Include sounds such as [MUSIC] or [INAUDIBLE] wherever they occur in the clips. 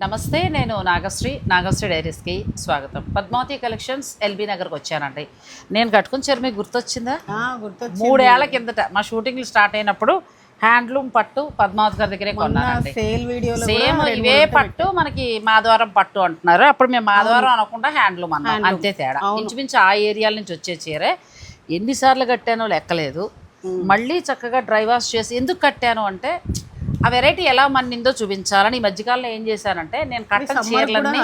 నమస్తే నేను నాగశ్రీ నాగశ్రీ డైరీస్కి స్వాగతం. పద్మావతి కలెక్షన్స్ ఎల్బీ నగర్కి వచ్చానండి. నేను కట్టుకున్న చీర మీకు గుర్తొచ్చిందా? ఆ, గుర్తొచ్చింది. మూడేళ్ళ కిందట మా షూటింగ్లు స్టార్ట్ అయినప్పుడు హ్యాండ్లూమ్ పట్టు పద్మావతి గారి దగ్గరే కొన్నానండి. సేల్ వీడియోలో సేమ్ ఇవే పట్టు మనకి మాధవరం పట్టు అంటున్నారు. అప్పుడు మేము మాధవరం అనకుండా హ్యాండ్లూమ్ అన్నాం. అంతే తేడా. ఇంచుమించు ఆ ఏరియాల నుంచి వచ్చే చీరే. ఎన్నిసార్లు కట్టానో లెక్కలేదు. మళ్ళీ చక్కగా డ్రై వాష్ చేసి ఎందుకు కట్టాను అంటే ఆ వెరైటీ ఎలా మన్నిందో చూపించాలని ఈ మధ్యకాలంలో ఏం చేశానంటే నేను కట్టని కూడా చీరలన్నీ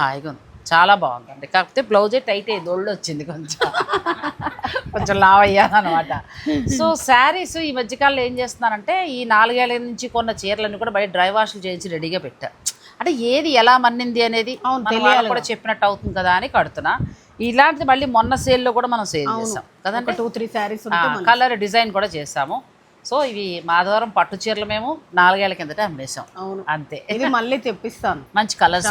హాయిగా ఉంది చాలా బాగుందండి. కాకపోతే బ్లౌజే టైట్ అయ్యింది ఒళ్ళు వచ్చింది కొంచెం. [LAUGHS] కొంచెం లావ్ అయ్యానమాట సో శారీస్ ఈ మధ్యకాలంలో ఏం చేస్తున్నానంటే ఈ నాలుగేళ్ళ నుంచి కొన్న చీరలన్నీ కూడా బయట డ్రై వాష్లు చేయించి రెడీగా పెట్టా. అంటే ఏది ఎలా మన్నింది అనేది వాళ్ళకి కూడా చెప్పినట్టు అవుతుంది కదా అని కడుతున్నా. ఇలాంటిది మళ్ళీ మొన్న సేల్లో కూడా మనం సేల్ చేసాం. ఒక two three saris colour design కూడా చేసాము. సో ఇవి మాధవరం పట్టు చీరలు మేము నాలుగేళ్ళ కిందట అమ్మేసాం అవును. అంతే. ఇది మళ్ళీ తెప్పిస్తాను. మంచి కలర్స్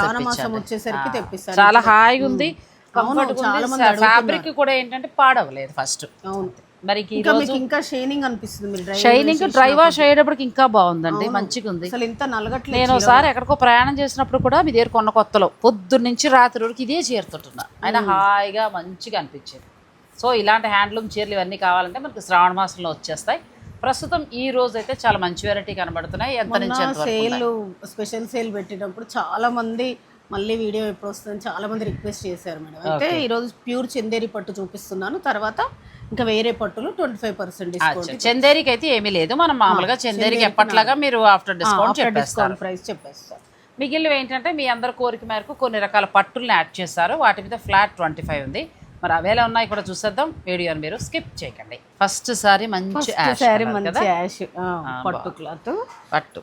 వచ్చేసరికి తెప్పిస్తాను. చాలా హాయిగా ఉంది అవును, చాలా మంది ఫ్యాబ్రిక్ కూడా ఏంటంటే పాడవలేదు ఫస్ట్ అవును. మరి ఈ ఇంకా రోజు మీకు ఇంకా షైనింగ్ అనిపిస్తుంది మీరు షైనింగ్ డ్రై వాష్ అయ్యేటప్పటికి ఇంకా బాగుందండి మంచిగా ఉంది. అసలు ఇంత నలగట్లేదు నేను ఒకసారి ఎక్కడికో ప్రయాణం చేసినప్పుడు కూడా మీ దగ్గర కొన్న కొత్తలో పొద్దున్న నుంచి రాత్రి వరకు ఇదే చీరతుంటున్నా ఆయన హాయిగా మంచిగా అనిపించేది. సో ఇలాంటి హ్యాండ్లూమ్ చీరలు ఇవన్నీ కావాలంటే మనకి శ్రావణ మాసంలో వచ్చేస్తాయి. ప్రస్తుతం ఈ రోజు అయితే చాలా మంచి వెరైటీ కనబడుతున్నాయి. ఎంత నుంచి ఎంత వరకు సేల్ స్పెషల్ సేల్ పెట్టినప్పుడు చాలా మంది మళ్ళీ వీడియో ఎప్పుడు వస్తుంది చాలా మంది రిక్వెస్ట్ చేశారు మేడం. అయితే ఈరోజు ప్యూర్ చందేరి పట్టు చూపిస్తున్నాను. తర్వాత ఇంకా వేరే పట్టులు ట్వంటీ ఫైవ్ పర్సెంట్ డిస్కౌంట్. చందేరికి అయితే ఏమీ లేదు. మనం మామూలుగా చందేరికి ఎప్పట్లాగా మీరు ఆఫ్టర్ డిస్కౌంట్ చెప్పేస్తారు. డిస్కౌంట్ ప్రైస్ చెప్పేస్తాను మిగిలినవి ఏంటంటే మీ అందరి కోరిక మేరకు కొన్ని రకాల పట్టుల్ని యాడ్ చేశారు వాటి మీద ఫ్లాట్ ట్వంటీ ఫైవ్ ఉంది. మరి అవేలా ఉన్నాయి కూడా చూసేద్దాం. వీడియోని మీరు స్కిప్ చేయకండి. ఫస్ట్ సారి మంచి యాష్ పట్టు క్లాత్. పట్టు.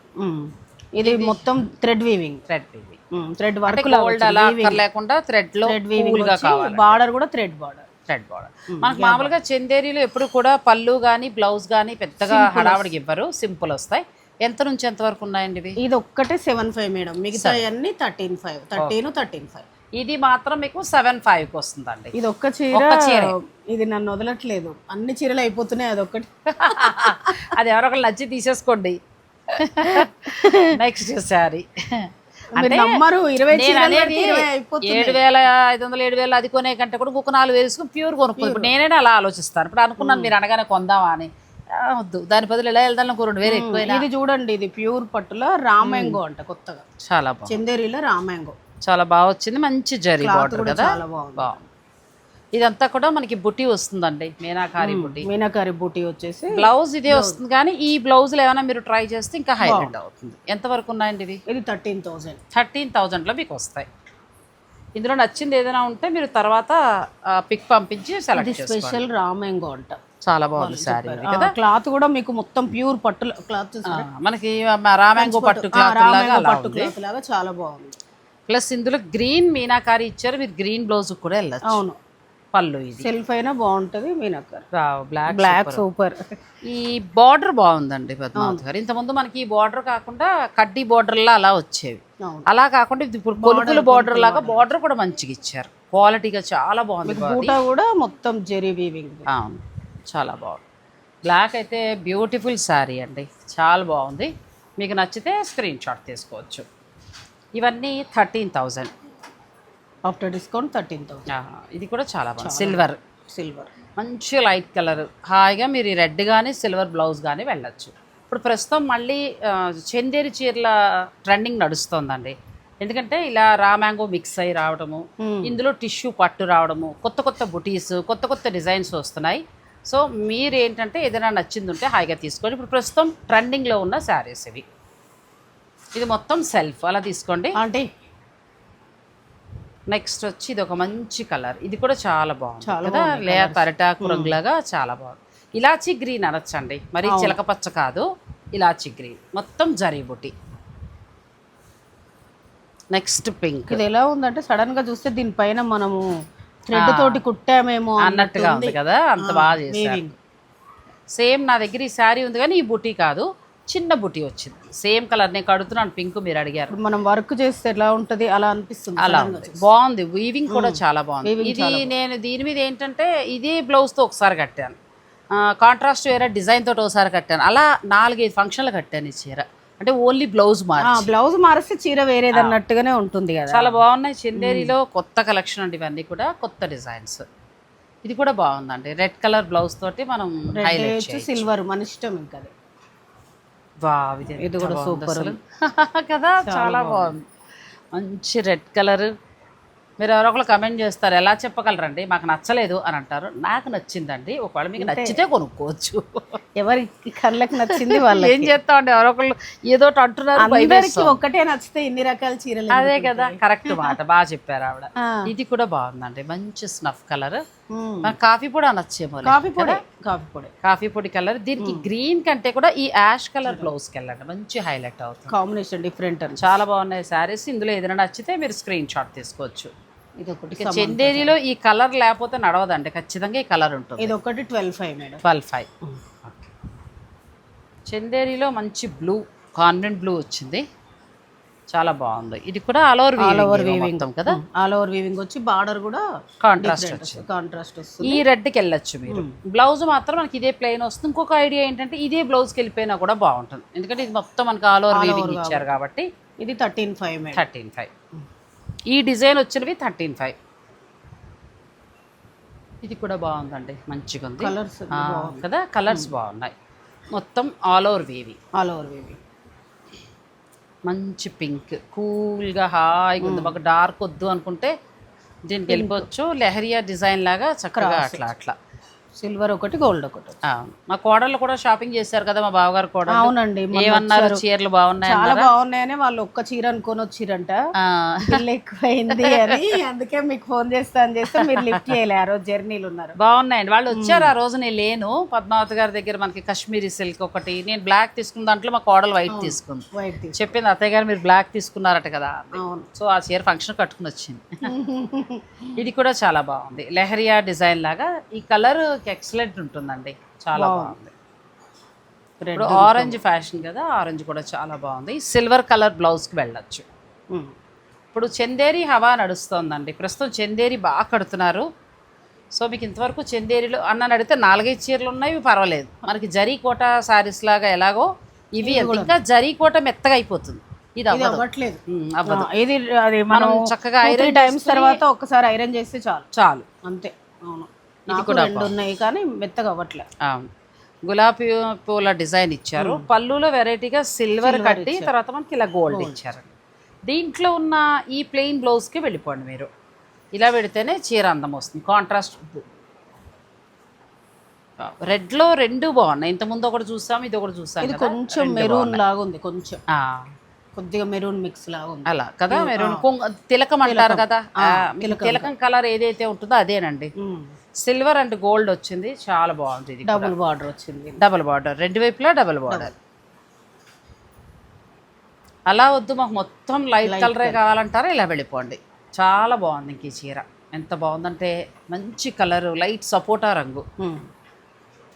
ఇది మొత్తం థ్రెడ్ వీవింగ్ థ్రెడ్ ఇది థ్రెడ్ వర్క్ గోల్డ్ అలా లేకుండా థ్రెడ్లో థ్రెడ్ వీవింగ్ బార్డర్ కూడా థ్రెడ్ బార్డర్ థ్రెడ్ బార్డర్ మనకు మామూలుగా చందేరీలో ఎప్పుడు కూడా పళ్ళు కానీ బ్లౌజ్ కానీ పెద్దగా హడావడికి ఇవ్వరు. సింపుల్ వస్తాయి. ఎంత నుంచి ఎంత వరకు ఉన్నాయండి ఇది ఒక్కటే సెవెన్ ఫైవ్ మేడం మిగతా అన్ని thirteen five thirteen thirteen five ఇది మాత్రం మీకు సెవెన్ ఫైవ్కి వస్తుందండి. ఇది ఒక్క చీర ఇది నన్ను వదలట్లేదు. అన్ని చీరలు అయిపోతున్నాయి అదొక్కటి. [LAUGHS] అది ఎవరో ఒకరు నచ్చి తీసేసుకోండి. నెక్స్ట్ శారీ ఏడు వేల ఐదు వందలు ఏడు వేలు అది కొనే కంటే కూడా ఇంకొక నాలుగు వేలు వేసుకుని ప్యూర్ కొనుక్కుంది ఇప్పుడు నేనే అలా ఆలోచిస్తాను. ఇప్పుడు అనుకున్నాను మీరు అనగానే కొందామా అని. వద్దు. దాని బదులు ఎలా వెళ్దాం ఇంకో రెండు వేలు ఎక్కువ ఇది చూడండి ఇది ప్యూర్ పట్టులో రామాంగో అంట కొత్తగా. చాలా చందేరిలో రామాంగో చాలా బాగా వచ్చింది. మంచి జరీ బార్డర్ కదా. బాగుంది. ఇదంతా కూడా మనకి బుట్టి వస్తుందండి. మీనాకారి బుట్టి మీనాకారి బూటీ వచ్చేసి బ్లౌజ్ ఇదే వస్తుంది కానీ ఈ బ్లౌజులు ఏమైనా మీరు ట్రై చేస్తే ఇంకా హైలైట్ అవుతుంది. ఎంతవరకు ఉన్నాయండి ఇవి? ఇది థర్టీన్ థౌజండ్. థర్టీన్ థౌజండ్లో మీకు వస్తాయి. ఇందులో నచ్చింది ఏదైనా ఉంటే మీరు తర్వాత పిక్ పంపించి సెలెక్ట్ స్పెషల్ రామాంగో అంట. చాలా బాగుంది శారీ ఇది క్లాత్ కూడా మీకు మొత్తం ప్యూర్ పట్టు క్లాత్ మనకి మా రామాంగో పట్టు క్లాత్ లాగా చాలా బాగుంది. ప్లస్ ఇందులో గ్రీన్ మీనాకారి ఇచ్చారు మీరు గ్రీన్ బ్లౌజ్ కూడా వెళ్ళచ్చు. అవును. పళ్ళు ఇది. సెల్ఫ్ అయినా బాగుంటది మీనాకారి. బ్లాక్ బ్లాక్ సూపర్ ఈ బార్డర్ బాగుందండి పద్మావతి గారు. ఇంతకుముందు మనకి ఈ బార్డర్ కాకుండా కడ్డీ బార్డర్లా అలా వచ్చేవి. అలా కాకుండా ఇది ఇప్పుడు కొలుకుల బార్డర్ లాగా బార్డర్ కూడా మంచిగా ఇచ్చారు. క్వాలిటీగా చాలా బాగుంది బూట కూడా మొత్తం జెరీ వీవింగ్ అవును. చాలా బాగుంది. బ్లాక్ అయితే బ్యూటిఫుల్ శారీ అండి. చాలా బాగుంది. మీకు నచ్చితే స్క్రీన్ షాట్ తీసుకోవచ్చు. ఇవన్నీ thirteen thousand. After discount thirteen thousand ఇది కూడా చాలా బాగుంది. సిల్వర్ సిల్వర్ మంచి లైట్ కలర్. హాయిగా మీరు రెడ్ కానీ సిల్వర్ బ్లౌజ్ కానీ వెళ్ళచ్చు. ఇప్పుడు ప్రస్తుతం మళ్ళీ చందేరి చీరల ట్రెండింగ్ నడుస్తోందండి. ఎందుకంటే ఇలా రామ్యాంగో మిక్స్ అయి రావడము ఇందులో టిష్యూ పట్టు రావడము కొత్త కొత్త బుటీస్ కొత్త కొత్త డిజైన్స్ వస్తున్నాయి. సో మీరు ఏంటంటే ఏదైనా నచ్చింది ఉంటే హాయిగా తీసుకోండి. ఇప్పుడు ప్రస్తుతం ట్రెండింగ్లో ఉన్న శారీస్ ఇవి. ఇది మొత్తం సెల్ఫ్. అలా తీసుకోండి. అంటే? నెక్స్ట్ వచ్చి ఇది ఒక మంచి కలర్. ఇది కూడా చాలా బాగుంది కదా? లేత అరిటాకు రంగులాగా చాలా బాగుంది. ఇలాచీ గ్రీన్ అనొచ్చండి. మరి చిలక పచ్చ కాదు. ఇలాచీ గ్రీన్. మొత్తం జరీ బుట్టి నెక్స్ట్ పింక్. ఇది ఎలా ఉందంటే సడన్గా చూస్తే దీనిపైన మనము థ్రెడ్ తోటి కుట్టామేమో అన్నట్టుగా ఉంది కదా? అంత బాగా చేశారు. సేమ్ నా దగ్గర ఈ శారీ ఉంది కానీ ఈ బుటీ కాదు. చిన్న బుటీ వచ్చింది. సేమ్ కలర్ నేను కడుతున్నాను పింక్ మీరు అడిగారు. మనం వర్క్ చేస్తే ఎలా ఉంటది అలా అనిపిస్తుంది అలా ఉంది. బాగుంది. వీవింగ్ కూడా చాలా బాగుంది. ఇది నేను దీని మీద ఏంటంటే ఇదే బ్లౌజ్తో ఒకసారి కట్టాను. కాంట్రాస్ట్ వేరే డిజైన్ తోటి ఒకసారి కట్టాను. అలా నాలుగైదు ఫంక్షన్లు కట్టాను ఈ చీర. అంటే ఓన్లీ బ్లౌజ్ మార్ బ్లౌజ్ మారిస్తే చీర వేరేది అన్నట్టుగానే ఉంటుంది కదా. చాలా బాగున్నాయి. చందేరిలో కొత్త కలెక్షన్ అండి ఇవన్నీ కూడా కొత్త డిజైన్స్ ఇది కూడా బాగుందండి. రెడ్ కలర్ బ్లౌజ్ తోటి మనం సిల్వర్ మన ఇష్టం ఇంకా ఇది కూడా సూపర్. [LAUGHS] కదా చాలా బాగుంది. మంచి రెడ్ కలర్. మీరు ఎవరో ఒకరు కమెంట్ చేస్తారు ఎలా చెప్పగలరండి? మాకు నచ్చలేదు అని అంటారు. నాకు నచ్చిందండి. ఒకవేళ మీకు నచ్చితే కొనుక్కోవచ్చు. ఎవరి కళ్ళకి నచ్చింది వాళ్ళకి. ఏం చేస్తామండి? ఎవరో ఒకళ్ళు ఏదో అంటున్నారు. ఒక్కటే నచ్చితే ఇన్ని రకాల చీరలు అదే కదా కరెక్ట్ మాట. బాగా చెప్పారు ఆవిడ. ఇది కూడా బాగుందండి. మంచి స్నఫ్ కలర్. కాఫీ పొడి అనొచ్చేమో కాఫీ పొడి కాఫీ పొడి. కాఫీ పొడి కలర్. దీనికి గ్రీన్ కంటే కూడా ఈ యాష్ కలర్ బ్లౌజ్కి వెళ్ళండి. మంచి హైలైట్ అవుతుంది. కాంబినేషన్ డిఫరెంట్ చాలా బాగున్నాయి శారీస్. ఇందులో ఏదైనా నచ్చితే మీరు స్క్రీన్ షాట్ తీసుకోవచ్చు. ఇది ఒకటి చందేరిలో ఈ కలర్ లేకపోతే నడవదండి. ఖచ్చితంగా ఈ కలర్ ఉంటుంది. ఇది ఒకటి twelve five madam. Twelve five. చందేరిలో మంచి బ్లూ కాన్వెంట్ బ్లూ వచ్చింది. చాలా బాగుంది. ఇది కూడా all over all over weaving కదా? ఆల్ ఓవర్ వీవింగ్ వచ్చి బార్డర్ కూడా కాంట్రాస్ట్ కాంట్రాస్ట్ వస్తుంది. ఈ రెడ్కి వెళ్ళొచ్చు మీరు. బ్లౌజ్ మాత్రం మనకి ఇదే ప్లెయిన్ వస్తుంది. ఇంకొక ఐడియా ఏంటంటే ఇదే బ్లౌజ్కి వెళ్ళిపోయినా కూడా బాగుంటుంది. ఎందుకంటే ఇది మొత్తం మనకి ఆల్ ఓవర్ వీవింగ్ ఇచ్చారు కాబట్టి ఇది థర్టీన్ ఫైవ్ థర్టీన్ ఫైవ్ ఈ డిజైన్ వచ్చినవి థర్టీన్ ఫైవ్ ఇది కూడా బాగుందండి. మంచిగా ఉంది కలర్స్ కదా? కలర్స్ బాగున్నాయి. మొత్తం ఆల్ ఓవర్ వీవి ఆల్ ఓవర్ వీవింగ్ మంచి పింక్. కూల్గా హాయిగా ఉంది. మాకు డార్క్ వద్దు అనుకుంటే దీనికి వెళ్ళిపోవచ్చు. లెహరియా డిజైన్ లాగా చక్కగా అట్లా అట్లా. సిల్వర్ ఒకటి గోల్డ్ ఒకటి మా కోడళ్ళు కూడా షాపింగ్ చేశారు కదా మా బావగారు కూడా అవునండి మొన్న ఏమన్నారు? చీరలు బాగున్నాయి చాలా బాగున్నాయని వాళ్ళు ఒక్క చీర అనుకొని వచ్చిరంట. ఎక్కువైంది అని. అందుకే మీకు ఫోన్ చేస్తా అని చేస్తే మీరు లిఫ్ట్ చేయలే ఆ రోజు జర్నీలు ఉన్నారు. బాగున్నాయండి. వాళ్ళు వచ్చారు ఆ రోజు నేను లేను. పద్మావతి గారి దగ్గర మనకి కాశ్మీరీ సిల్క్ ఒకటి. నేను బ్లాక్ తీసుకున్న దాంట్లో మా కోడలు వైట్ తీసుకుంది. వైట్ చెప్పింది అత్తయ్య గారు మీరు బ్లాక్ తీసుకున్నారట కదా సో ఆ చీర ఫంక్షన్ కట్టుకుని వచ్చింది. ఇది కూడా చాలా బాగుంది. లెహరియా డిజైన్ లాగా. ఈ కలర్ ఎక్సలెంట్ ఉంటుందండి. చాలా బాగుంది. ఇప్పుడు ఆరెంజ్ ఫ్యాషన్ కదా ఆరెంజ్ కూడా చాలా బాగుంది. సిల్వర్ కలర్ బ్లౌజ్కి వెళ్ళొచ్చు. ఇప్పుడు చందేరి హవా నడుస్తోందండి. ప్రస్తుతం చందేరి బాగా కడుతున్నారు. సో మీకు ఇంతవరకు చందేరిలో అన్న అడిగితే నాలుగైదు చీరలు ఉన్నాయి ఇవి పర్వాలేదు. మనకి జరీ కోట శారీస్ లాగా ఎలాగో ఇవి ఇంకా జరీ కోట మెత్తగా అయిపోతుంది. ఇది అవ్వట్లేదు. అవ్వదు. ఇది అది మనం చక్కగా త్రీ టైమ్స్ తర్వాత ఒక్కసారి ఐరన్ చేస్తే చాలు. చాలు. అంతే. అవును. నాకు రెండు ఉన్నాయి కానీ మెత్తగా అవ్వట్లేదు అవును గులాబీ పూల డిజైన్ ఇచ్చారు. పళ్ళులో వెరైటీగా సిల్వర్ కట్టి తర్వాత మనకి ఇలా గోల్డ్ ఇచ్చారు. దీంట్లో ఉన్న ఈ ప్లెయిన్ బ్లౌజ్కి వెళ్ళిపోండి మీరు. ఇలా పెడితేనే చీర అందం వస్తుంది. కాంట్రాస్ట్ రెడ్లో రెండు బాగున్నాయి. ఇంతకుముందు ఒకటి చూసాం ఇది ఒకటి చూసాం ఇది. కొంచెం మెరూన్. లాగా ఉంది కొంచెం కొద్దిగా మెరూన్ మిక్స్ లాగా ఉంది అలా కదా మీరు తిలకం అంటారు కదా. తిలకం. కలర్ ఏదైతే ఉంటుందో అదేనండి. సిల్వర్ అండ్ గోల్డ్ వచ్చింది. చాలా బాగుంది ఇది డబుల్ బార్డర్ వచ్చింది. డబుల్ బార్డర్ రెండు వైపులా డబుల్ బార్డర్ అలా వద్దు మాకు మొత్తం లైట్ కలరే కావాలంటారా? ఇలా వెళ్ళిపోండి. చాలా బాగుంది ఇంక ఈ చీర. ఎంత బాగుందంటే మంచి కలర్ లైట్ సపోటా రంగు.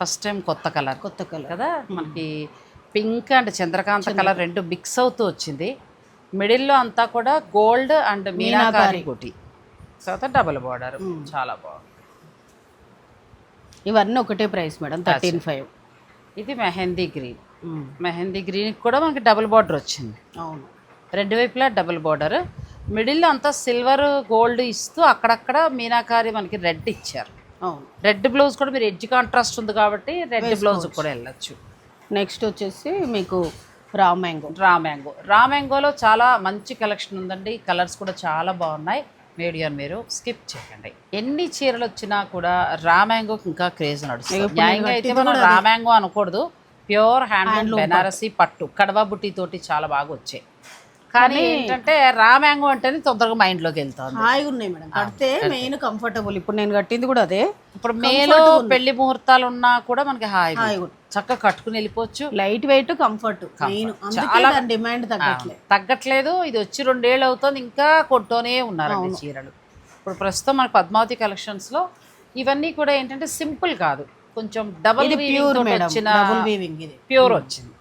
ఫస్ట్ టైం కొత్త కలర్ కొత్త కలర్ కదా? మనకి పింక్ అండ్ చంద్రకాంత కలర్ రెండు మిక్స్ అవుతూ వచ్చింది. మిడిల్లో అంతా కూడా గోల్డ్ అండ్ మీనాకారి. గుటి తర్వాత డబుల్ బార్డర్ చాలా బాగుంది. ఇవన్నీ ఒకటే ప్రైస్ మేడం థర్టీన్ ఫైవ్. ఇది మెహందీ గ్రీన్. మెహందీ గ్రీన్ కూడా మనకి డబుల్ బార్డర్ వచ్చింది. అవును. రెండు వైపులా డబుల్ బార్డర్. మిడిల్లో అంతా సిల్వర్ గోల్డ్ ఇస్తూ అక్కడక్కడ మీనాకారి మనకి రెడ్ ఇచ్చారు. అవును. రెడ్ బ్లౌజ్ కూడా మీరు ఎడ్జ్ కాంట్రాస్ట్ ఉంది కాబట్టి రెడ్ బ్లౌజ్ కూడా వెళ్ళొచ్చు. నెక్స్ట్ వచ్చేసి మీకు రా మ్యాంగో. Raw mango. రా మ్యాంగోలో చాలా మంచి కలెక్షన్ ఉందండి. కలర్స్ కూడా చాలా బాగున్నాయి. మీడియం మీరు స్కిప్ చేయండి ఎన్ని చీరలు వచ్చినా కూడా రా మ్యాంగోకి ఇంకా క్రేజ్ నడుస్తుంది. న్యాయంగా అయితే మనం రా మ్యాంగో అనకూడదు. ప్యూర్ హ్యాండ్ బెనారసి పట్టు. కడవా బుట్టి తోటి చాలా బాగా వచ్చాయి. కానీ ఏంటంటే రా మ్యాంగో అంటేనే తొందరగా మైండ్లోకి వెళ్తుంది. హాయిగా ఉన్నాయి మేడం. కడితే మెయిన్ కంఫర్టబుల్. ఇప్పుడు నేను కట్టింది కూడా అదే. ఇప్పుడు మేలో పెళ్ళి ముహూర్తాలు ఉన్నా కూడా మనకి హాయిగా ఉంది. చక్కగా కట్టుకుని వెళ్ళిపోవచ్చు. Light weight comfort. దాని డిమాండ్ తగ్గట్లే. తగ్గట్లేదు. ఇది వచ్చి రెండేళ్ళు అవుతుంది. ఇంకా కొంటూనే ఉన్నారండి చీరలు. ఇప్పుడు ప్రస్తుతం మన పద్మావతి కలెక్షన్స్లో ఇవన్నీ కూడా ఏంటంటే సింపుల్ కాదు. కొంచెం డబల్ ప్యూర్ మేడం. వచ్చిన ప్యూర్ వచ్చింది.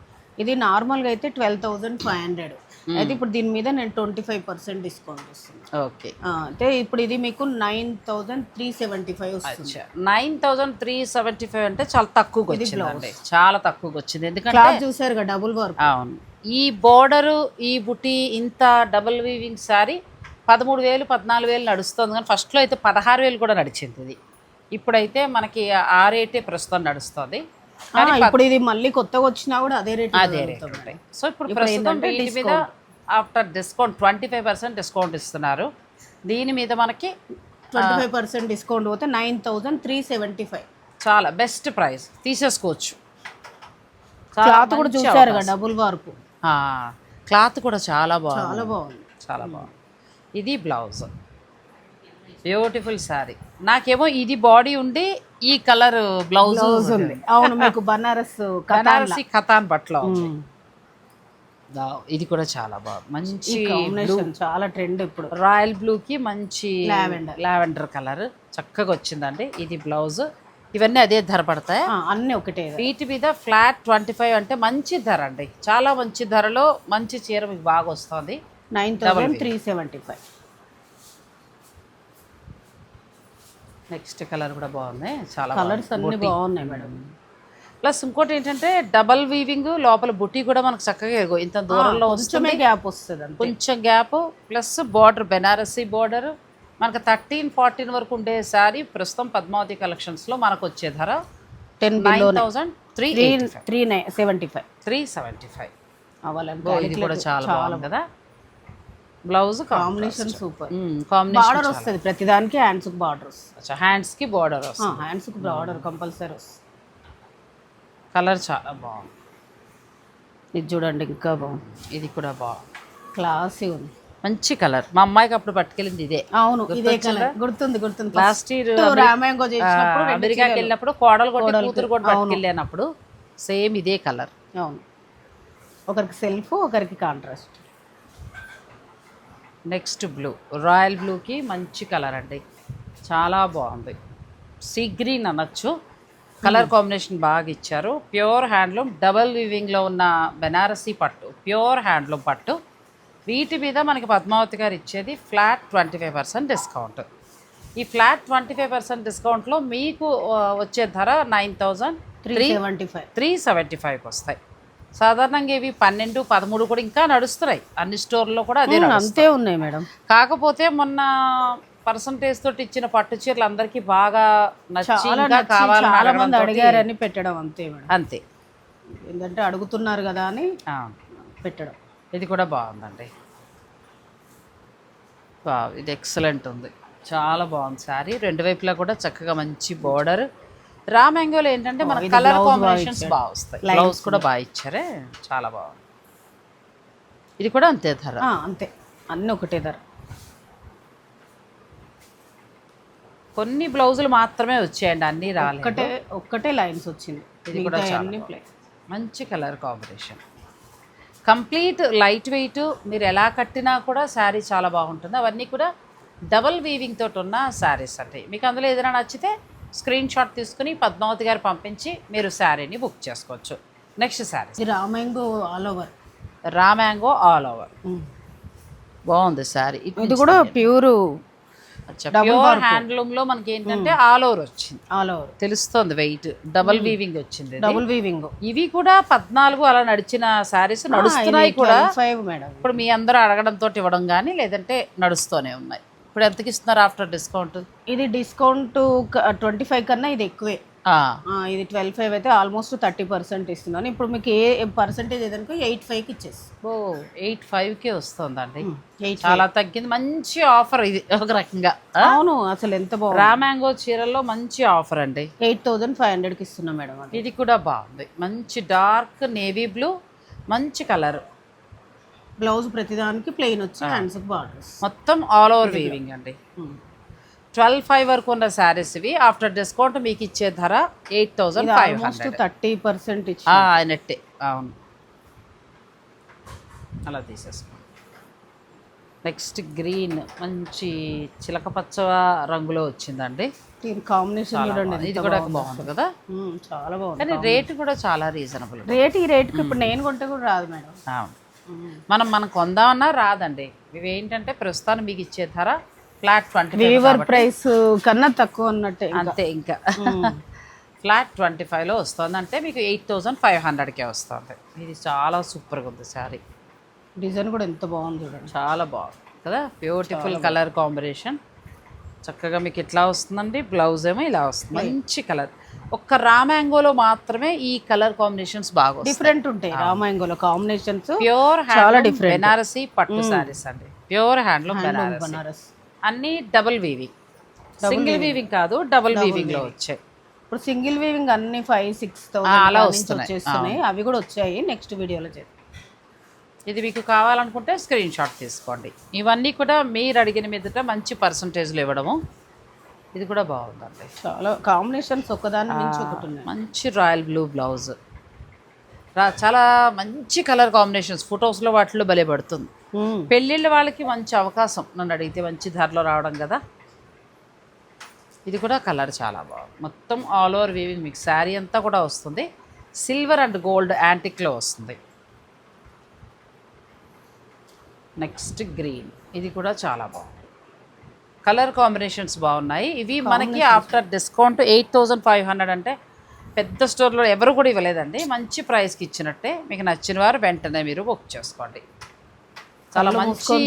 ఇది నార్మల్గా అయితే ట్వెల్వ్ థౌజండ్ ఫైవ్ హండ్రెడ్. అయితే ఇప్పుడు దీని మీద నేను ట్వంటీ ఫైవ్ పర్సెంట్ డిస్కౌంట్ ఇస్తున్నాను ఓకే. అయితే ఇప్పుడు ఇది మీకు nine thousand three seventy five వస్తుంది. Nine thousand three seventy five అంటే చాలా తక్కువగా వచ్చిందండి. చాలా తక్కువగా వచ్చింది. ఎందుకంటే చూసారు కదా డబుల్ వర్క్. అవును. ఈ బోర్డరు ఈ బుటీ ఇంత డబుల్ వీవింగ్ శారీ పదమూడు వేలు పద్నాలుగు వేలు నడుస్తుంది. కానీ ఫస్ట్లో అయితే పదహారు వేలు కూడా నడిచింది ఇది. ఇప్పుడైతే మనకి ఆ రేటే ప్రస్తుతం నడుస్తుంది. ఇప్పుడు ఇది మళ్ళీ కొత్తగా వచ్చినా కూడా అదే రేట్ అదే రేట్ సో ఇప్పుడు ప్రస్తుతం మీద after discount twenty five percent discount ఇస్తున్నారు. దీని మీద మనకి ట్వంటీ ఫైవ్ పర్సెంట్ డిస్కౌంట్ పోతే nine thousand three seventy five. చాలా బెస్ట్ ప్రైస్. తీసేసుకోవచ్చు. క్లాత్ కూడా చూసారు కదా డబుల్ వార్పు. ఆ, క్లాత్ కూడా చాలా బాగుంది. చాలా బాగుంది. చాలా బాగుంది. ఇది బ్లౌజ్. బ్యూటిఫుల్ శారీ. నాకేమో ఇది బాడీ ఉండి ఈ కలర్ బ్లౌజ్ ఉంది. అవును మీకు బనారస్ బనారసి కథాన్ బట్టలో ఇది కూడా చాలా బాగుంది మంచి చాలా ట్రెండ్ ఇప్పుడు. రాయల్ బ్లూకి మంచి Lavender. లావెండర్ కలర్ చక్కగా వచ్చిందండి. ఇది బ్లౌజ్ ఇవన్నీ అదే ధర పడతాయి? అన్నీ ఒకటే వీటి మీద ఫ్లాట్ ట్వంటీ ఫైవ్ అంటే మంచి ధర అండి. చాలా మంచి ధరలో మంచి చీర మీకు బాగా వస్తుంది. Nine thousand three seventy five next colour కూడా బాగుంది. చాలా కలర్స్ అన్ని బాగున్నాయి మేడం. ప్లస్ ఇంకోటి ఏంటంటే డబల్ వీవింగ్ లోపల బుట్టి కూడా మనకు చక్కగా ఇదిగో ఇంత దూరంలో వస్తుంది. గ్యాప్ వస్తుంది కొంచెం gap plus border Banarasi border. మనకు థర్టీన్ ఫార్టీన్ వరకు ఉండే శారీ ప్రస్తుతం పద్మావతి కలెక్షన్స్లో మనకు వచ్చే ధర ten nine thousand three three three nine seventy five. Three seventy five. అవ్వాలంటే ఇది కూడా చాలా బాగుంది కదా. Blouse combination super combination border వస్తుంది ప్రతిదానికి హ్యాండ్స్ బార్డర్ వస్తుంది. హ్యాండ్స్కి బార్డర్ వస్తుంది. హ్యాండ్స్ బార్డర్ కంపల్సరీ వస్తుంది. కలర్ చాలా బాగుంది. ఇది చూడండి ఇంకా బాగుంది. ఇది కూడా బాగుంది. క్లాసీ ఉంది. మంచి కలర్. మా అమ్మాయికి అప్పుడు పట్టుకెళ్ళింది ఇదే. అవును ఇదే కలర్. గుర్తుంది గుర్తుంది. లాస్ట్ ఇయర్ రామాయంగో చేసినప్పుడు రెండు అమెరికాకి వెళ్ళినప్పుడు కోడలు కొట్టి కూతురు కూడా పట్టుకెళ్ళినప్పుడు సేమ్ ఇదే కలర్. అవును. ఒకరికి సెల్ఫ్ ఒకరికి కాంట్రాస్ట్. Next blue. రాయల్ బ్లూకి మంచి కలర్ అండి. చాలా బాగుంది. సీ గ్రీన్ అనొచ్చు. కలర్ కాంబినేషన్ బాగా ఇచ్చారు. ప్యూర్ హ్యాండ్లూమ్ డబల్ వీవింగ్లో ఉన్న బెనారసీ పట్టు ప్యూర్ హ్యాండ్లూమ్ పట్టు. వీటి మీద మనకి పద్మావతి గారు ఇచ్చేది flat twenty five percent discount ఈ ఫ్లాట్ ట్వంటీ ఫైవ్ పర్సెంట్ డిస్కౌంట్లో మీకు వచ్చే ధర nine thousand three seventy five three seventy ఫైవ్కి వస్తాయి. సాధారణంగా ఇవి పన్నెండు పదమూడు కూడా ఇంకా నడుస్తున్నాయి. అన్ని స్టోర్లో కూడా అదే నడుస్తుంది. అంతే ఉన్నాయి మేడం. కాకపోతే మొన్న పర్సంటేజ్ తోటి ఇచ్చిన పట్టు చీరలు అందరికీ బాగా నచ్చి చాలా ఇంకా నచ్చి కావాలని చాలా అడగడం మంది అడిగారని పెట్టడం అంతే మేడం. అంతే. ఏంటంటే అడుగుతున్నారు కదా అని ఆ, పెట్టడం. ఇది కూడా బాగుందండి. వావ్, ఇది ఎక్సలెంట్ ఉంది. చాలా బాగుంది శారీ. రెండు వైపులా కూడా చక్కగా మంచి బోర్డర్ రా మ్యాంగోలో ఏంటంటే మన కలర్ కాంబినేషన్స్ బాగా వస్తాయి. బ్లౌజ్ కూడా బాగా ఇచ్చారే. చాలా బాగుంది. ఇది కూడా అంతే ధర. ఆ, అంతే. అన్నీ ఒకటే ధర. కొన్ని బ్లౌజులు మాత్రమే వచ్చాయండి అన్నీ రాలేదు. ఒక్కటే ఒక్కటే లైన్స్ వచ్చింది. ఇది కూడా చాలా. మంచి colour combination. Complete light weight మీరు ఎలా కట్టినా కూడా శారీ చాలా బాగుంటుంది. అవన్నీ కూడా డబల్ వీవింగ్ తోటి ఉన్న శారీస్ అండి. మీకు అందులో ఏదైనా నచ్చితే స్క్రీన్ షాట్ తీసుకుని పద్మావతి గారు పంపించి మీరు శారీని బుక్ చేసుకోవచ్చు. నెక్స్ట్ శారీ. ఇది raw mango all over raw mango all over బాగుంది శారీ. ఇది కూడా ప్యూర్ ప్యూర్ హ్యాండ్లూమ్లో మనకి ఏంటంటే ఆల్ ఓవర్ వచ్చింది. ఆల్ ఓవర్ తెలుస్తుంది వెయిట్ డబల్ వీవింగ్ వచ్చింది. డబుల్ వీవింగ్ ఇవి కూడా పద్నాలుగు అలా నడిచిన శారీస్ నడుస్తున్నాయి కూడా. ఫైవ్ మేడం ఇప్పుడు మీ అందరూ అడగడంతో ఇవ్వడం కానీ లేదంటే నడుస్తూనే ఉన్నాయి. ఇప్పుడు ఎంతకి ఇస్తున్నారు ఆఫ్టర్ డిస్కౌంట్ ఇది డిస్కౌంట్ ట్వంటీ ఫైవ్ కన్నా ఇది ఎక్కువే. ఇది ట్వెల్వ్ ఫైవ్ అయితే ఆల్మోస్ట్ థర్టీ పర్సెంట్ ఇస్తున్నాను. ఇప్పుడు మీకు ఏ పర్సెంటేజ్ ఏదనుకో ఎయిట్ ఫైవ్కి ఇచ్చేసి. ఓ ఎయిట్ ఫైవ్కే వస్తుందండి. చాలా తగ్గింది. మంచి ఆఫర్ ఇది ఒక రకంగా. అవును అసలు ఎంత బాగుంది. రా మ్యాంగో చీరల్లో మంచి ఆఫర్ అండి. ఎయిట్ థౌజండ్ ఫైవ్ హండ్రెడ్కి ఇస్తున్నా మేడం ఇది కూడా బాగుంది. మంచి డార్క్ నేవీ బ్లూ మంచి కలర్. బ్లౌజ్ ప్రతిదానికి ప్లెయిన్ వచ్చి హ్యాండ్స్కి బార్డర్స్. మొత్తం ఆల్ ఓవర్ వీవింగ్ అండి. ట్వెల్వ్ ఫైవ్ వరకు ఉన్న శారీస్ ఇవి. ఆఫ్టర్ డిస్కౌంట్ మీకు ఇచ్చే ధర eight thousand five hundred. Thirty percent ఇచ్చి ఆయనట్టే అవును. అలా తీసేసుకో. నెక్స్ట్ గ్రీన్ మంచి చిలక పచ్చ రంగులో వచ్చిందండి. కాంబినేషన్ చూడండి ఇది కూడా బాగుందో. కదా? చాలా బాగుంది. కానీ రేటు కూడా చాలా రీజనబుల్ రేట్ ఈ రేట్కి ఇప్పుడు నేను కొంటే కూడా రాదు మేడం. అవును. మనం మనం కొందామన్నా రాదండి. ఇవి ఏంటంటే ప్రస్తుతానికి మీకు ఇచ్చే ధర ఫ్లాట్ ట్వంటీ వీవర్ ప్రైస్ కన్నా తక్కువ అన్నట్టే ఇంకా. అంతే ఇంకా. ఫ్లాట్ ట్వంటీ ఫైవ్లో వస్తుంది. అంటే మీకు ఎయిట్ థౌజండ్ ఫైవ్ హండ్రెడ్కే వస్తుంది. ఇది చాలా సూపర్గా ఉంది శారీ డిజైన్ కూడా ఎంత బాగుంది చూడండి. చాలా బాగుంది కదా? బ్యూటిఫుల్ కలర్ కాంబినేషన్ చక్కగా మీకు ఇట్లా వస్తుందండి. బ్లౌజ్ ఏమో ఇలా వస్తుంది. మంచి కలర్ ఒక్క రామాంగోలో మాత్రమే ఈ కలర్ కాంబినేషన్స్ బాగా డిఫరెంట్ ఉంటాయి రామాయంగోలో కాంబినేషన్స్ ప్యూర్ different. బెనారసీ పట్టు శారీస్ అండి. ప్యూర్ హ్యాండ్లూమ్ బెనారసీ బనారస్ అన్ని డబుల్ వీవింగ్. Single weaving. కాదు డబుల్ వీవింగ్లో వచ్చాయి. ఇప్పుడు సింగిల్ వీవింగ్ అన్ని ఫైవ్ సిక్స్ అలా వస్తున్నాయి. వచ్చేస్తున్నాయి. అవి కూడా వచ్చాయి. నెక్స్ట్ వీడియోలో చేద్దాం ఇది మీకు కావాలనుకుంటే స్క్రీన్ షాట్ తీసుకోండి. ఇవన్నీ కూడా మీరు అడిగిన మీదట మంచి పర్సంటేజ్లు ఇవ్వడము. ఇది కూడా బాగుందండి. చాలా కాంబినేషన్స్ ఒకదాని మించి ఒకటి మంచి రాయల్ బ్లూ బ్లౌజ్. చాలా మంచి కలర్ కాంబినేషన్స్. ఫొటోస్లో వాటిలో భలే పడుతుంది. పెళ్ళిళ్ళ వాళ్ళకి మంచి అవకాశం. నన్ను అడిగితే మంచి ధరలో రావడం కదా. ఇది కూడా కలర్ చాలా బాగుంది. మొత్తం ఆల్ ఓవర్ వీవింగ్ మీకు శారీ అంతా కూడా వస్తుంది. సిల్వర్ అండ్ గోల్డ్ యాంటిక్లో వస్తుంది. నెక్స్ట్ గ్రీన్ ఇది కూడా చాలా బాగుంది. కలర్ కాంబినేషన్స్ బాగున్నాయి. ఇవి మనకి after discount eight thousand five hundred అంటే పెద్ద స్టోర్లో ఎవరు కూడా ఇవ్వలేదండి. మంచి ప్రైస్కి ఇచ్చినట్టే. మీకు నచ్చిన వారు వెంటనే మీరు బుక్ చేసుకోండి. చాలా మంచి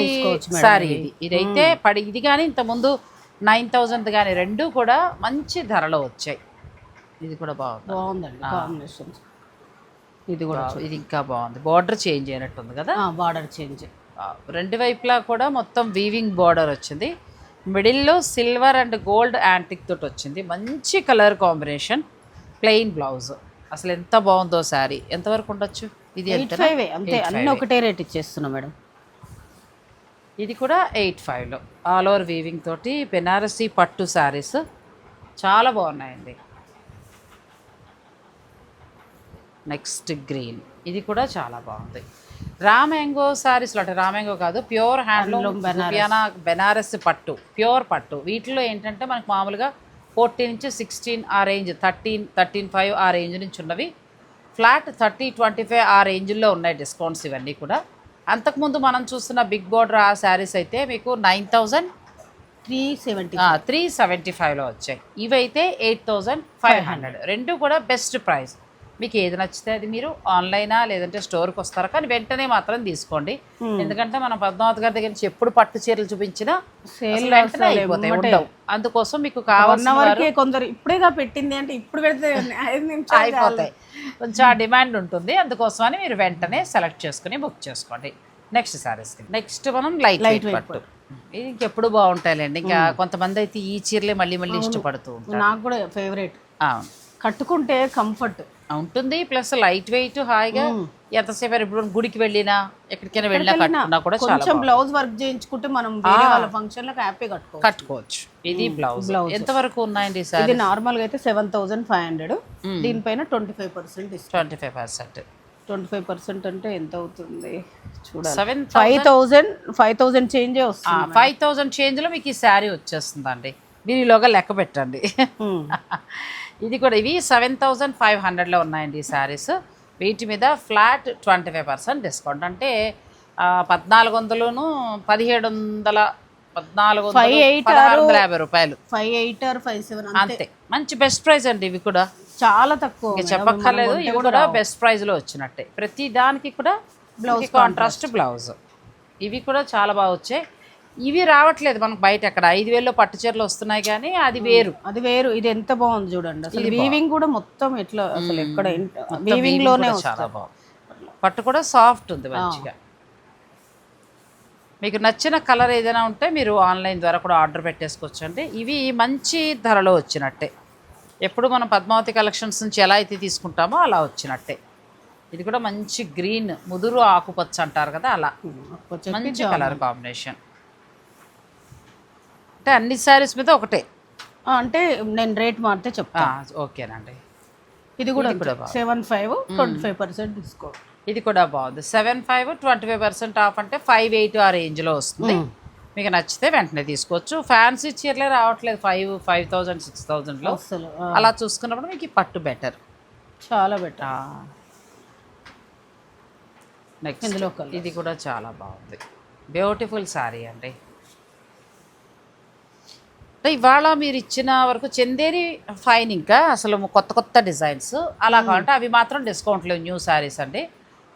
సారీ ఇది. ఇది. ఇదైతే పడి ఇది కానీ ఇంతకుముందు నైన్ థౌజండ్ కానీ రెండు కూడా మంచి ధరలో వచ్చాయి. ఇది కూడా బాగుంది. బాగుందండి ఇది కూడా ఇది ఇంకా బాగుంది. బార్డర్ చేంజ్ అయినట్టుంది కదా? Border change. రెండు వైపులా కూడా మొత్తం వీవింగ్ బార్డర్ వచ్చింది. మిడిల్లో సిల్వర్ అండ్ గోల్డ్ యాంటిక్ తోటి వచ్చింది. మంచి కలర్ కాంబినేషన్ ప్లెయిన్ బ్లౌజ్ అసలు ఎంత బాగుందో శారీ ఎంతవరకు ఉండొచ్చు? ఇది అంతే. అన్ని ఒకటే రేట్ ఇచ్చేస్తున్నాం మేడం. ఇది కూడా ఎయిట్ ఫైవ్లో ఆల్ ఓవర్ వీవింగ్ తోటి బెనారసీ పట్టు శారీస్ చాలా బాగున్నాయండి. నెక్స్ట్ గ్రీన్ ఇది కూడా చాలా బాగుంది. రామ్యాంగో శారీస్లో అంటే రామ్యాంగో కాదు ప్యూర్ హ్యాండ్లూమ్ బెనారస్ బెనారస్ పట్టు ప్యూర్ పట్టు. వీటిలో ఏంటంటే మనకు మామూలుగా ఫోర్టీన్ నుంచి సిక్స్టీన్ ఆ రేంజ్ థర్టీన్ థర్టీన్ ఫైవ్ ఆ రేంజ్ నుంచి ఉన్నవి. ఫ్లాట్ థర్టీ ట్వంటీ ఫైవ్ ఆ రేంజ్లో ఉన్నాయి డిస్కౌంట్స్ ఇవన్నీ కూడా. అంతకుముందు మనం చూస్తున్న బిగ్ బోర్డర్ ఆ శారీస్ అయితే మీకు nine thousand three seventy three seventy ఫైవ్లో వచ్చాయి. ఇవైతే ఎయిట్ థౌజండ్ ఫైవ్ హండ్రెడ్. రెండు కూడా బెస్ట్ ప్రైస్. మీకు ఏది నచ్చితే అది మీరు ఆన్లైనా లేదంటే స్టోర్కి వస్తారా? కానీ వెంటనే మాత్రం తీసుకోండి. ఎందుకంటే మనం పద్మావతి గారి దగ్గర నుంచి ఎప్పుడు పట్టు చీరలు చూపించినా సేల్ అసలు వెంటనే అయిపోతాయి ఉండవు. అందుకోసం మీకు కావాల్సిన వన్ అవర్కి కొందరు ఇప్పుడేగా పెట్టింది అంటే ఇప్పుడు పెడితే అయిపోతాయి. కొంచెం ఆ డిమాండ్ ఉంటుంది. అందుకోసమని మీరు వెంటనే సెలెక్ట్ చేసుకుని బుక్ చేసుకోండి. నెక్స్ట్ సారీస్ నెక్స్ట్ మనం లైట్ లైట్ పట్టు. ఇది ఇంకెప్పుడు బాగుంటాయిలేండి. ఇంకా కొంతమంది అయితే ఈ చీరలే మళ్ళీ మళ్ళీ ఇష్టపడుతూ ఉంటారు. నాకు కూడా ఫేవరెట్ అవును. కట్టుకుంటే కంఫర్ట్ ఉంటుంది. ప్లస్ లైట్ వెయిట్ హాయిగా ఎంతసేపు ఇప్పుడు గుడికి వెళ్ళినా ఎక్కడికైనా వెళ్ళినా కట్టుకున్నా కూడా కొంచెం బ్లౌజ్ వర్క్ చేయించుకుంటే మనం వేరే వాళ్ళ ఫంక్షన్లకు హ్యాపీ కట్టుకోవచ్చు. కట్టుకోవచ్చు. ఇది బ్లౌజ్. ఎంత వరకు ఉన్నాయండి సార్ ఇది నార్మల్గా అయితే సెవెన్ థౌసండ్ ఫైవ్ హండ్రెడ్. దీనిపైన twenty five percent twenty five percent. Twenty five percent అంటే ఎంత అవుతుంది? చూడాలి. Seven five thousand five thousand చేంజే వస్తుంది ఫైవ్ థౌజండ్ చేంజ్లో మీకు ఈ శారీ వచ్చేస్తుందండి. మీరు ఈలోగా లెక్క పెట్టండి. [LAUGHS] ఇది కూడా ఇవి సెవెన్ థౌజండ్ ఫైవ్ హండ్రెడ్లో ఉన్నాయండి ఈ శారీస్. వీటి మీద flat twenty five percent discount. అంటే పద్నాలుగు వందలును పదిహేడు వందల పద్నాలుగు పదహారు వందల యాభై రూపాయలు. Five eight or five seven అంతే. మంచి బెస్ట్ ప్రైస్ అండి ఇవి కూడా. చాలా తక్కువ చెప్పక్కర్లేదు ఇవి కూడా బెస్ట్ ప్రైస్లో వచ్చినట్టే. ప్రతి దానికి కూడా బ్లౌజ్ కాంట్రాస్ట్ బ్లౌజ్ ఇవి కూడా చాలా బాగా వచ్చాయి. ఇవి రావట్లేదు మనకు బయట అక్కడ ఐదు వేల్లో పట్టు చీరలు వస్తున్నాయి కానీ అది వేరు. అది వేరు. ఇది ఎంత బాగుంది చూడండి. అసలు వీవింగ్ కూడా మొత్తం ఎట్లా అసలు ఎక్కడ వీవింగ్లోనే చాలా బాగుంది. పట్టు కూడా సాఫ్ట్ ఉంది మంచిగా. మీకు నచ్చిన కలర్ ఏదైనా ఉంటే మీరు ఆన్లైన్ ద్వారా కూడా ఆర్డర్ పెట్టేసుకోవచ్చండి. ఇవి మంచి ధరలో వచ్చినట్టే. ఎప్పుడు మనం పద్మావతి కలెక్షన్స్ నుంచి ఎలా అయితే తీసుకుంటామో అలా వచ్చినట్టే. ఇది కూడా మంచి గ్రీన్ ముదురు ఆకుపచ్చ అంటారు కదా అలా. మంచి కలర్ కాంబినేషన్ అంటే అన్ని శారీస్ మీద ఒకటే. అంటే నేను రేట్ మారితే చెప్తా. ఆ, ఓకేనండి. ఇది కూడా seven five twenty five percent discount ఇది కూడా బాగుంది. Seven five twenty five percent off అంటే ఫైవ్ ఎయిట్ ఆ రేంజ్లో వస్తుంది. మీకు నచ్చితే వెంటనే తీసుకోవచ్చు. ఫ్యాన్సీ చీరలే రావట్లేదు. ఫైవ్ ఫైవ్ థౌజండ్ సిక్స్ థౌజండ్లో అలా చూసుకున్నప్పుడు మీకు పట్టు బెటర్ చాలా బెటర్ నెక్స్ట్. ఇది కూడా చాలా బాగుంది. బ్యూటిఫుల్ శారీ అండి. ఇవాళ మీరు ఇచ్చిన వరకు చందేరి ఫైన్ ఇంకా అసలు కొత్త కొత్త డిజైన్స్. అలా కావాలంటే అవి మాత్రం డిస్కౌంట్ లేవు న్యూ శారీస్ అండి.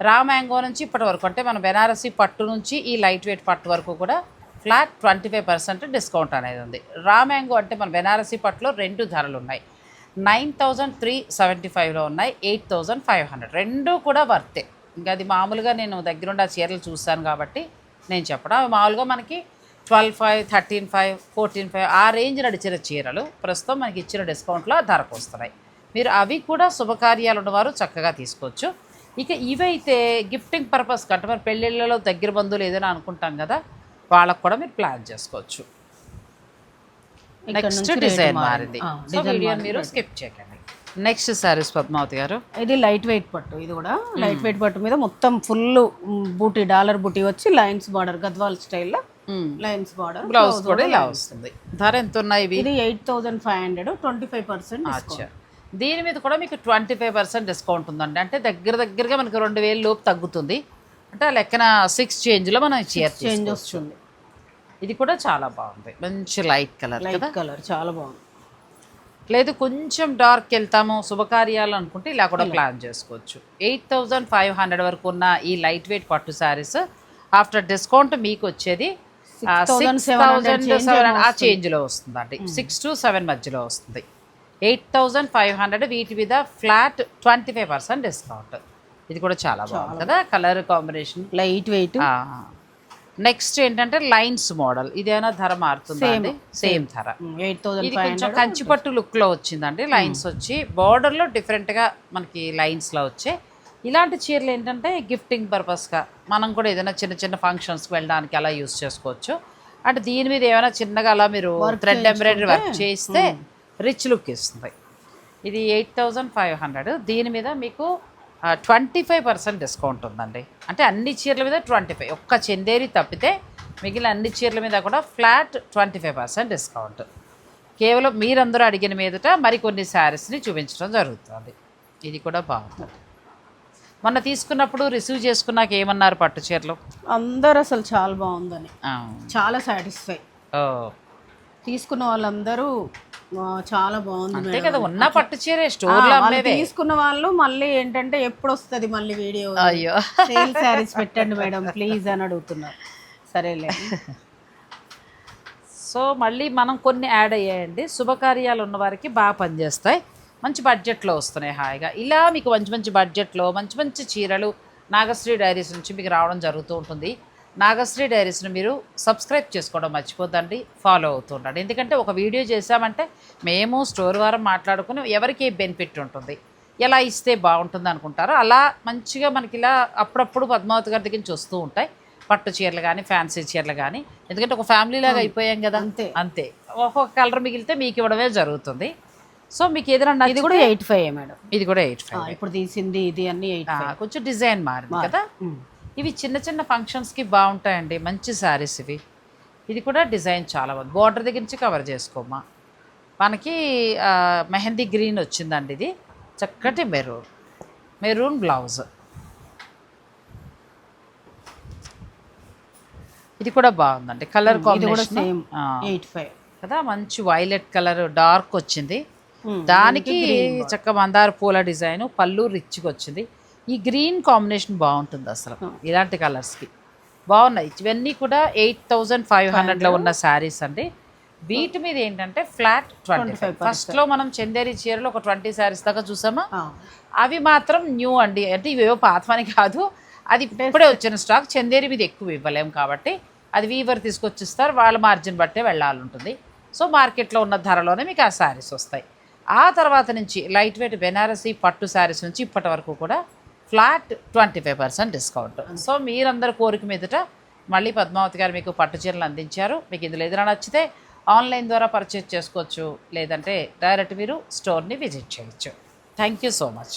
రా మ్యాంగో నుంచి ఇప్పటి వరకు అంటే మన బెనారసీ పట్టు నుంచి ఈ లైట్ వెయిట్ పట్టు వరకు కూడా flat twenty five percent discount అనేది ఉంది. రా మ్యాంగో అంటే మన బెనారసీ పట్టులో రెండు ధరలు ఉన్నాయి. నైన్ థౌజండ్ త్రీ సెవెంటీ ఫైవ్లో ఉన్నాయి ఎయిట్ థౌజండ్ ఫైవ్ హండ్రెడ్ రెండు కూడా వర్తే ఇంకా అది మామూలుగా నేను దగ్గరుండి ఆ చీరలు చూస్తాను కాబట్టి నేను చెప్పడం. అవి మామూలుగా మనకి twelve five thirteen five fourteen five ఆ రేంజ్ నడిచిన చీరలు ప్రస్తుతం మనకి ఇచ్చిన డిస్కౌంట్లో ధరకు వస్తున్నాయి. మీరు అవి కూడా శుభకార్యాలు ఉన్నవారు చక్కగా తీసుకోవచ్చు. ఇక ఇవైతే గిఫ్టింగ్ పర్పస్ కంటే మరి పెళ్ళిళ్ళలో దగ్గర బంధువులు ఏదైనా అనుకుంటాం కదా వాళ్ళకు కూడా మీరు ప్లాన్ చేసుకోవచ్చు. నెక్స్ట్ డిజైన్ మారింది. మీరు స్కిప్ చేయకండి. నెక్స్ట్ సారీస్ పద్మావతి గారు. ఇది లైట్ వెయిట్ పట్టు ఇది కూడా లైట్ వెయిట్ పట్టు మీద మొత్తం ఫుల్ బూటీ డాలర్ బూటీ వచ్చి లైన్స్ బార్డర్ గద్వాల్ స్టైల్లో లైన్స్ బార్డర్ బ్లౌజ్ కూడా ఇలా వస్తుంది. ధర ఎంత ఉన్నాయి ఇవి? ఇది eight thousand five hundred twenty five percent అచ్చా. దీని మీద కూడా మీకు ట్వంటీ ఫైవ్ పర్సెంట్ డిస్కౌంట్ ఉందండి. అంటే దగ్గర దగ్గరగా మనకి రెండు వేలు లోపు తగ్గుతుంది. అంటే ఆ లెక్కన సిక్స్ చేంజ్లో మనం చీర చేంజ్. వస్తుంది. ఇది కూడా చాలా బాగుంది. మంచి లైట్ కలర్ లైట్ కలర్ చాలా బాగుంది. లేదు కొంచెం డార్క్ వెళ్తాము శుభకార్యాలు అనుకుంటే ఇలా కూడా ప్లాన్ చేసుకోవచ్చు. ఎయిట్ థౌజండ్ ఫైవ్ హండ్రెడ్ వరకు ఉన్న ఈ లైట్ వెయిట్ పట్టు శారీస్ ఆఫ్టర్ డిస్కౌంట్ మీకు వచ్చేది సిక్స్ 6,700 change ఆ చేంజ్లో వస్తుందండి సిక్స్ టు సెవెన్ మధ్యలో వస్తుంది. ఎయిట్ థౌజండ్ ఫైవ్ హండ్రెడ్ వీటి మీద flat twenty five percent discount ఇది కూడా చాలా బాగుంది కదా colour combination. Light weight next ఏంటంటే లైన్స్ మోడల్. ఇదేనా ధర మారుతుందా సేమ్ ధర. ఎయిట్ థౌజండ్ ఇది కొంచెం కంచిపట్టు లుక్లో వచ్చిందండి. లైన్స్ వచ్చి బార్డర్లో డిఫరెంట్గా మనకి లైన్స్లో వచ్చాయి ఇలాంటి చీరలు ఏంటంటే గిఫ్టింగ్ పర్పస్గా మనం కూడా ఏదైనా చిన్న చిన్న ఫంక్షన్స్కి వెళ్ళడానికి అలా యూస్ చేసుకోవచ్చు. అంటే దీని మీద ఏమైనా చిన్నగా అలా మీరు థ్రెడ్ ఎంబ్రాయిడరీ వర్క్ చేస్తే రిచ్ లుక్ ఇస్తుంది. ఇది ఎయిట్ థౌజండ్ ఫైవ్ హండ్రెడ్ దీని మీద మీకు ట్వంటీ ఫైవ్ పర్సెంట్ డిస్కౌంట్ ఉందండి. అంటే అన్ని చీరల మీద ట్వంటీ ఫైవ్ ఒక్క చందేరి తప్పితే మిగిలిన అన్ని చీరల మీద కూడా flat twenty five percent discount కేవలం మీరందరూ అడిగిన మీదట మరికొన్ని శారీస్ని చూపించడం జరుగుతుంది. ఇది కూడా బాగుంది మొన్న తీసుకున్నప్పుడు రిసీవ్ చేసుకున్నాక ఏమన్నారు పట్టు చీరలు? అందరు అసలు చాలా బాగుందని. చాలా సాటిస్ఫై తీసుకున్న వాళ్ళందరూ "ఆ, చాలా బాగుంది అంతే మేడం." కదా ఉన్న పట్టు చీరే అమ్మేవే. తీసుకున్న వాళ్ళు మళ్ళీ ఏంటంటే ఎప్పుడు వస్తుంది మళ్ళీ వీడియో? అయ్యో. సేల్ శారీస్ పెట్టండి మేడం ప్లీజ్ అని అడుగుతున్నారు. సరేలే. సో మళ్ళీ మనం కొన్ని యాడ్ అయ్యాయండి. శుభకార్యాలు ఉన్న వారికి బాగా పనిచేస్తాయి. మంచి బడ్జెట్లో వస్తున్నాయి హాయిగా. ఇలా మీకు మంచి మంచి బడ్జెట్లో మంచి మంచి చీరలు నాగశ్రీ డైరీస్ నుంచి మీకు రావడం జరుగుతూ ఉంటుంది. నాగశ్రీ డైరీస్ని మీరు సబ్స్క్రైబ్ చేసుకోవడం మర్చిపోద్దండి ఫాలో అవుతుండండి ఎందుకంటే ఒక వీడియో చేసామంటే మేము స్టోర్ వారం మాట్లాడుకుని ఎవరికి ఏ బెనిఫిట్ ఉంటుంది ఎలా ఇస్తే బాగుంటుంది అనుకుంటారో అలా మంచిగా మనకి ఇలా అప్పుడప్పుడు పద్మావతి గారి దగ్గర నుంచి వస్తూ ఉంటాయి. పట్టు చీరలు కానీ ఫ్యాన్సీ చీరలు కానీ. ఎందుకంటే ఒక ఫ్యామిలీ లాగా అయిపోయాం కదా. అంతే. అంతే. ఒక్కొక్క కలర్ మిగిలితే మీకు ఇవ్వడమే జరుగుతుంది. సో మీకు ఏదైనా ఇది కూడా ఎయిట్ ఫైవ్ మేడం. ఇది కూడా ఎయిట్ ఫైవ్ ఇప్పుడు తీసింది ఇది అన్ని ఎయిట్ కొంచెం డిజైన్ మారింది కదా? ఇవి చిన్న చిన్న ఫంక్షన్స్కి బాగుంటాయండి మంచి శారీస్ ఇవి. ఇది కూడా డిజైన్ చాలా బాగుంది. బార్డర్ దగ్గర నుంచి కవర్ చేసుకోమ్మా. మనకి మెహందీ గ్రీన్ వచ్చిందండి ఇది. చక్కటి మెరూన్. Maroon blouse. ఇది కూడా బాగుందండి. కలర్ ఇది కూడా కాంబినేషన్ సేమ్ ఎయిట్ ఫైవ్. కదా మంచి వైలెట్ కలర్ డార్క్ వచ్చింది. దానికి చక్క మందార పూల డిజైన్ పళ్ళు రిచ్గా వచ్చింది. ఈ గ్రీన్ కాంబినేషన్ బాగుంటుంది అసలు ఇలాంటి కలర్స్కి బాగున్నాయి. ఇవన్నీ కూడా ఎయిట్ థౌజండ్ ఫైవ్ హండ్రెడ్లో ఉన్న శారీస్ అండి. వీటి మీద ఏంటంటే ఫ్లాట్ ట్వంటీ ఫైవ్. ఫస్ట్లో మనం చందేరి చీరలు ఒక ట్వంటీ శారీస్ దాకా చూసామా? అవి మాత్రం న్యూ అండి. అంటే ఇవేవో పాతమని కాదు. అది ఇప్పుడే వచ్చిన స్టాక్. చందేరి మీద ఎక్కువ ఇవ్వలేం కాబట్టి అది వీవర్ తీసుకొచ్చిస్తారు. వాళ్ళ మార్జిన్ బట్టే వెళ్ళాలి ఉంటుంది. సో మార్కెట్లో ఉన్న ధరలోనే మీకు ఆ శారీస్ వస్తాయి. ఆ తర్వాత నుంచి లైట్ వెయిట్ బెనారసీ పట్టు శారీస్ నుంచి ఇప్పటి వరకు కూడా flat twenty five percent discount. So మీరందరూ కోరిక మీదట మళ్ళీ పద్మావతి గారు మీకు పట్టు చీరలు అందించారు. మీకు ఇందులో ఏదైనా నచ్చితే ఆన్లైన్ ద్వారా పర్చేజ్ చేసుకోవచ్చు. లేదంటే డైరెక్ట్ మీరు స్టోర్ని విజిట్ చేయొచ్చు. Thank you so much.